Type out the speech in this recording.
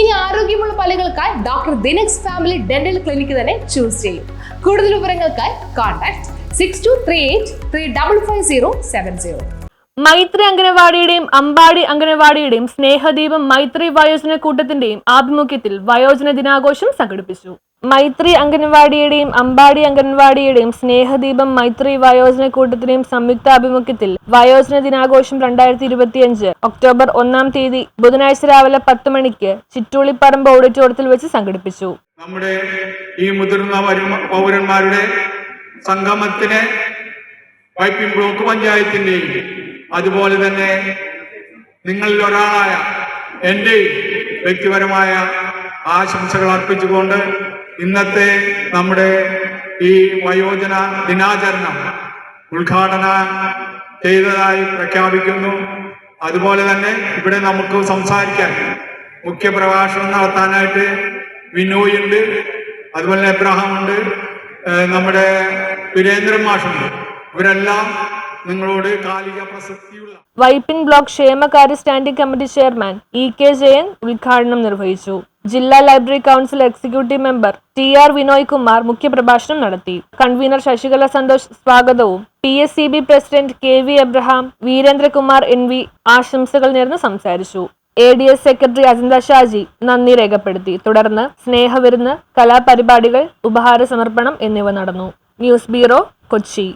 ഇനി ആരോഗ്യമുള്ള പല്ലുകൾക്കായി doctor Dinax family dental clinic തന്നെ ചൂസ് ചെയ്യും. കൂടുതൽ വിവരങ്ങൾക്കായി contact six two three eight three double five zero seven zero Maithri അംഗനവാടിയുടെയും Ambadi അംഗനവാടിയുടെയും സ്നേഹദീപം മൈത്രി വയോജന കൂട്ടത്തിന്റെയും ആഭിമുഖ്യത്തിൽ വയോജന ദിനാഘോഷം സംഘടിപ്പിച്ചു. മൈത്രി അംഗൻവാടിയുടെയും അമ്പാടി അംഗൻവാടിയുടെയും സ്നേഹദീപം മൈത്രി വയോജന കൂട്ടത്തിന്റെയും സംയുക്താഭിമുഖ്യത്തിൽ വയോജന ദിനാഘോഷം രണ്ടായിരത്തി ഇരുപത്തിയഞ്ച് ഒക്ടോബർ ഒന്നാം തീയതി ബുധനാഴ്ച രാവിലെ പത്ത് മണിക്ക് ചിറ്റൂളിപ്പറമ്പ് ഓഡിറ്റോറിയത്തിൽ വെച്ച് സംഘടിപ്പിച്ചു. നമ്മുടെ ഈ മുതിർന്ന പൗരന്മാരുടെ സംഗമത്തിന് വൈപ്പിൻ ബ്ലോക്ക് പഞ്ചായത്തിന്റെയും അതുപോലെ തന്നെ നിങ്ങളിൽ ഒരാളായ എന്റെ വ്യക്തിപരമായ ആശംസകൾ അർപ്പിച്ചുകൊണ്ട് ഇന്നത്തെ നമ്മുടെ ഈ വയോജന ദിനാചരണം ഉദ്ഘാടന ചെയ്തതായി പ്രഖ്യാപിക്കുന്നു. അതുപോലെ തന്നെ ഇവിടെ നമുക്ക് സംസാരിക്കാൻ മുഖ്യ പ്രഭാഷണം നടത്താനായിട്ട് വിനോയ് ഉണ്ട് അതുപോലെ എബ്രഹാം ഉണ്ട് നമ്മുടെ വീരേന്ദ്രൻ മാഷുണ്ട്. ഇവരെല്ലാം നിങ്ങളോട് കാലിക പ്രസക്തിയുള്ള വൈപ്പിൻ ബ്ലോക്ക് ക്ഷേമകാര്യ standing committee chairman E K Jayan ഉദ്ഘാടനം നിർവഹിച്ചു. ജില്ലാ library council executive member T R Vinoy Kumar മുഖ്യപ്രഭാഷണം നടത്തി. കൺവീനർ ശശികല സന്തോഷ് സ്വാഗതവും. P S C B president K V Abraham Veerendrakumar N V ആശംസകൾ നേർന്ന് സംസാരിച്ചു. A D S secretary Ajantha Shaji നന്ദി രേഖപ്പെടുത്തി. തുടർന്ന് സ്നേഹവിരുന്ന് കലാപരിപാടികൾ ഉപഹാര സമർപ്പണം എന്നിവ നടന്നു. News bureau Kochi.